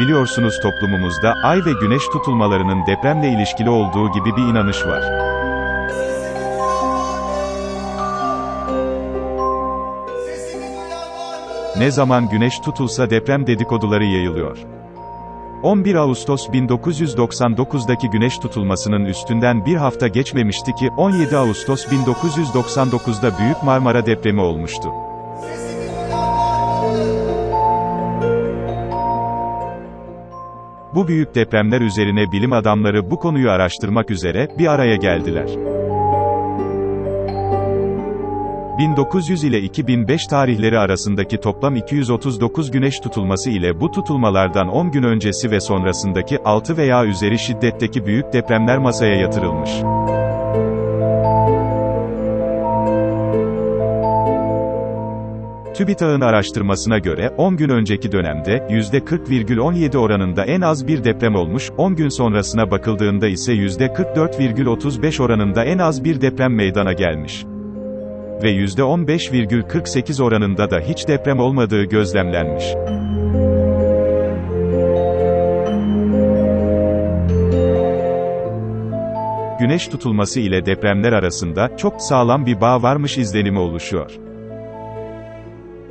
Biliyorsunuz toplumumuzda ay ve güneş tutulmalarının depremle ilişkili olduğu gibi bir inanış var. Ne zaman güneş tutulsa deprem dedikoduları yayılıyor. 11 Ağustos 1999'daki güneş tutulmasının üstünden bir hafta geçmemişti ki 17 Ağustos 1999'da Büyük Marmara depremi olmuştu. Bu büyük depremler üzerine bilim adamları bu konuyu araştırmak üzere bir araya geldiler. 1900 ile 2005 tarihleri arasındaki toplam 239 güneş tutulması ile bu tutulmalardan 10 gün öncesi ve sonrasındaki 6 veya üzeri şiddetteki büyük depremler masaya yatırılmış. TÜBİTAK'ın araştırmasına göre, 10 gün önceki dönemde, %40,17 oranında en az bir deprem olmuş, 10 gün sonrasına bakıldığında ise %44,35 oranında en az bir deprem meydana gelmiş. Ve %15,48 oranında da hiç deprem olmadığı gözlemlenmiş. Güneş tutulması ile depremler arasında, çok sağlam bir bağ varmış izlenimi oluşuyor.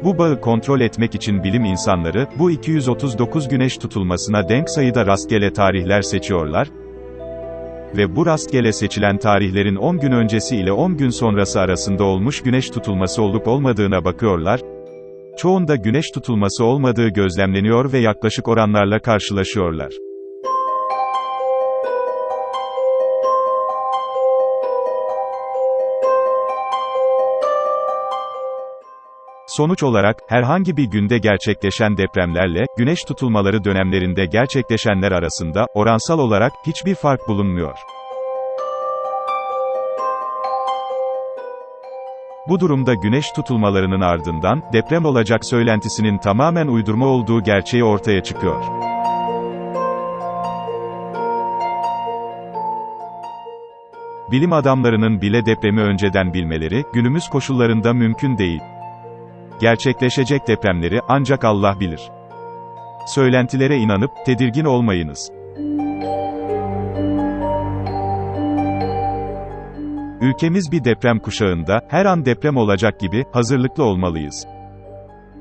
Bu bağı kontrol etmek için bilim insanları, bu 239 güneş tutulmasına denk sayıda rastgele tarihler seçiyorlar ve bu rastgele seçilen tarihlerin 10 gün öncesi ile 10 gün sonrası arasında olmuş güneş tutulması olup olmadığına bakıyorlar. Çoğunda güneş tutulması olmadığı gözlemleniyor ve yaklaşık oranlarla karşılaşıyorlar. Sonuç olarak, herhangi bir günde gerçekleşen depremlerle, güneş tutulmaları dönemlerinde gerçekleşenler arasında, oransal olarak, hiçbir fark bulunmuyor. Bu durumda güneş tutulmalarının ardından, deprem olacak söylentisinin tamamen uydurma olduğu gerçeği ortaya çıkıyor. Bilim adamlarının bile depremi önceden bilmeleri, günümüz koşullarında mümkün değil. Gerçekleşecek depremleri ancak Allah bilir. Söylentilere inanıp tedirgin olmayınız. Ülkemiz bir deprem kuşağında, her an deprem olacak gibi, hazırlıklı olmalıyız.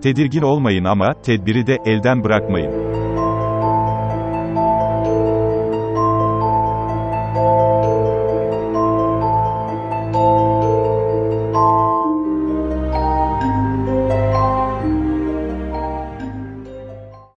Tedirgin olmayın ama, tedbiri de, elden bırakmayın.